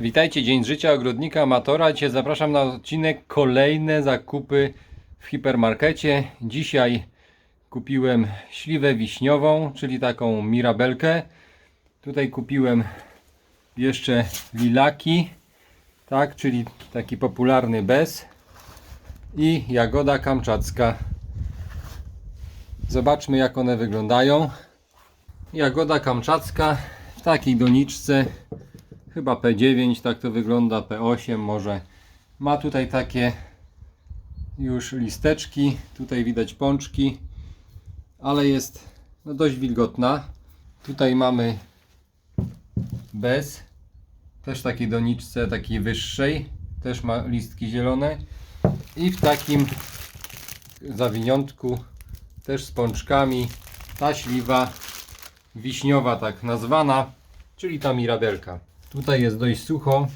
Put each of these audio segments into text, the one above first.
Witajcie, Dzień Życia Ogrodnika Amatora. Dzisiaj zapraszam na odcinek kolejne zakupy w hipermarkecie. Dzisiaj kupiłem śliwę wiśniową, czyli taką mirabelkę. Tutaj kupiłem jeszcze lilaki, tak, czyli taki popularny bez i jagoda kamczacka. Zobaczmy jak one wyglądają. Jagoda kamczacka w takiej doniczce chyba P9, tak to wygląda, P8 może. Ma tutaj takie już listeczki, tutaj widać pączki, ale jest no, dość wilgotna. Tutaj mamy bez, też takiej doniczce, takiej wyższej, też ma listki zielone i w takim zawiniątku też z pączkami ta śliwa wiśniowa tak nazwana, czyli ta mirabelka. Tutaj jest dość sucho,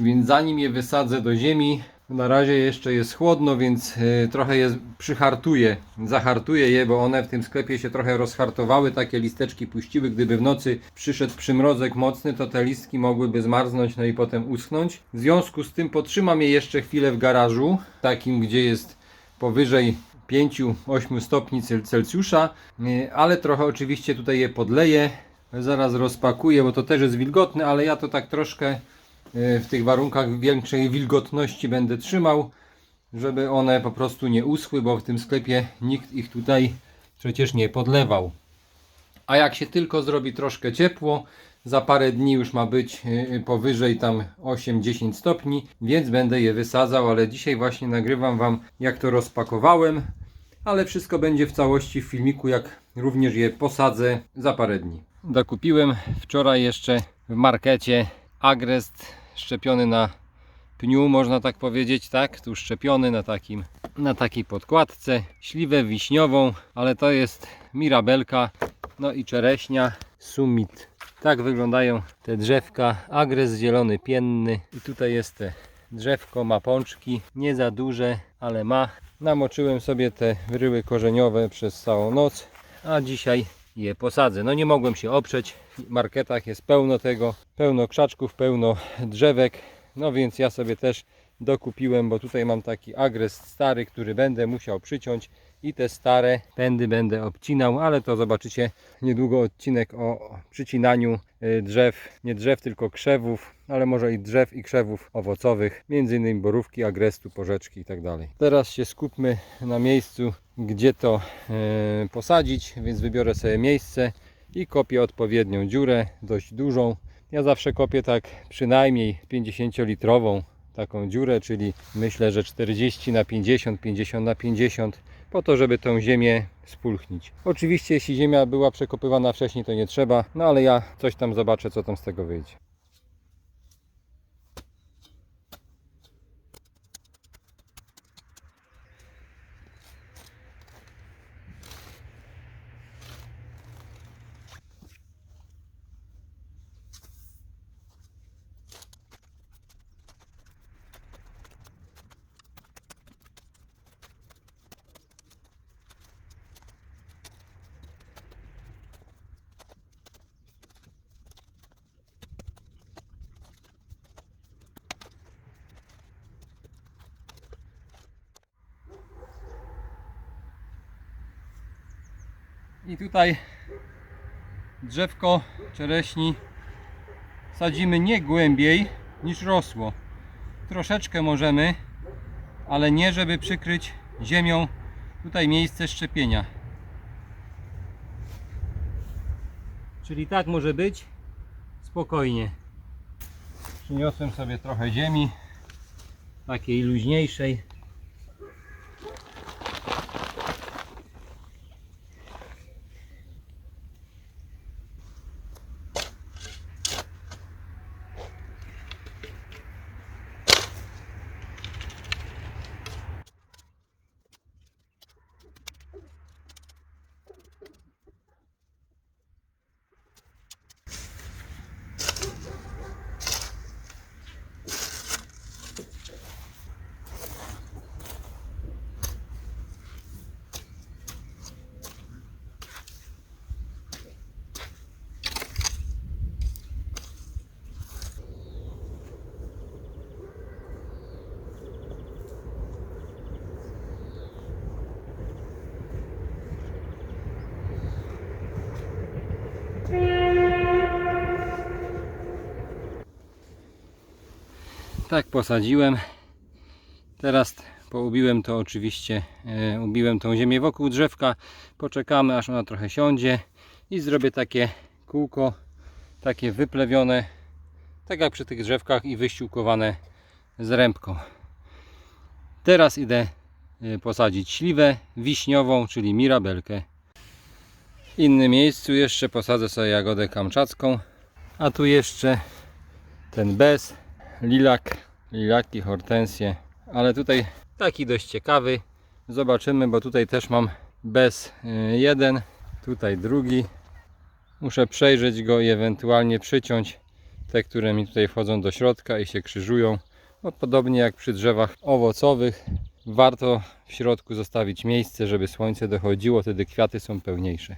więc zanim je wysadzę do ziemi, na razie jeszcze jest chłodno, więc y, trochę je przyhartuję, zahartuję je, bo one w tym sklepie się trochę rozhartowały, takie listeczki puściły. Gdyby w nocy przyszedł przymrozek mocny, to te listki mogłyby zmarznąć, no i potem uschnąć. W związku z tym potrzymam je jeszcze chwilę w garażu, takim gdzie jest powyżej 5-8 stopni Cel- Celsjusza, y, ale trochę oczywiście tutaj je podleję. Zaraz rozpakuję, bo to też jest wilgotne, ale ja to tak troszkę y, w tych warunkach większej wilgotności będę trzymał, żeby one po prostu nie uschły, bo w tym sklepie nikt ich tutaj przecież nie podlewał. A jak się tylko zrobi troszkę ciepło, za parę dni już ma być y, powyżej tam 8-10 stopni, więc będę je wysadzał, ale dzisiaj właśnie nagrywam Wam jak to rozpakowałem, ale wszystko będzie w całości w filmiku, jak również je posadzę za parę dni. Dokupiłem wczoraj jeszcze w markecie agrest szczepiony na pniu, można tak powiedzieć, tak? Tu szczepiony na takim na takiej podkładce, śliwę wiśniową, ale to jest mirabelka, no i czereśnia summit. Tak wyglądają te drzewka. Agres zielony pienny i tutaj jest te drzewko, ma pączki, nie za duże, ale ma. Namoczyłem sobie te wyryły korzeniowe przez całą noc, a dzisiaj je posadzę. No nie mogłem się oprzeć. W marketach jest pełno tego, pełno krzaczków, pełno drzewek. No więc ja sobie też dokupiłem, bo tutaj mam taki agres stary, który będę musiał przyciąć i te stare pędy będę obcinał, ale to zobaczycie niedługo odcinek o przycinaniu y, drzew, nie drzew, tylko krzewów, ale może i drzew i krzewów owocowych, między innymi borówki, agrestu, porzeczki i tak. Teraz się skupmy na miejscu, gdzie to y, posadzić, więc wybiorę sobie miejsce i kopię odpowiednią dziurę, dość dużą. Ja zawsze kopię tak przynajmniej 50 litrową taką dziurę, czyli myślę, że 40 na 50, 50 na 50 po to, żeby tą ziemię spulchnić. Oczywiście jeśli ziemia była przekopywana wcześniej, to nie trzeba, no ale ja coś tam zobaczę, co tam z tego wyjdzie. I tutaj drzewko czereśni sadzimy nie głębiej niż rosło. Troszeczkę możemy, ale nie żeby przykryć ziemią tutaj miejsce szczepienia. Czyli tak może być spokojnie. Przyniosłem sobie trochę ziemi, takiej luźniejszej. Tak posadziłem. Teraz poubiłem to oczywiście, e, ubiłem tą ziemię wokół drzewka. Poczekamy aż ona trochę siądzie i zrobię takie kółko, takie wyplewione, tak jak przy tych drzewkach i wyściółkowane z rębką. Teraz idę e, posadzić śliwę wiśniową, czyli mirabelkę. W innym miejscu jeszcze posadzę sobie jagodę kamczacką, a tu jeszcze ten bez, lilak, lilaki, hortensje, ale tutaj taki dość ciekawy. Zobaczymy, bo tutaj też mam bez y, jeden, tutaj drugi. Muszę przejrzeć go i ewentualnie przyciąć te, które mi tutaj wchodzą do środka i się krzyżują. No, podobnie jak przy drzewach owocowych, warto w środku zostawić miejsce, żeby słońce dochodziło, wtedy kwiaty są pełniejsze.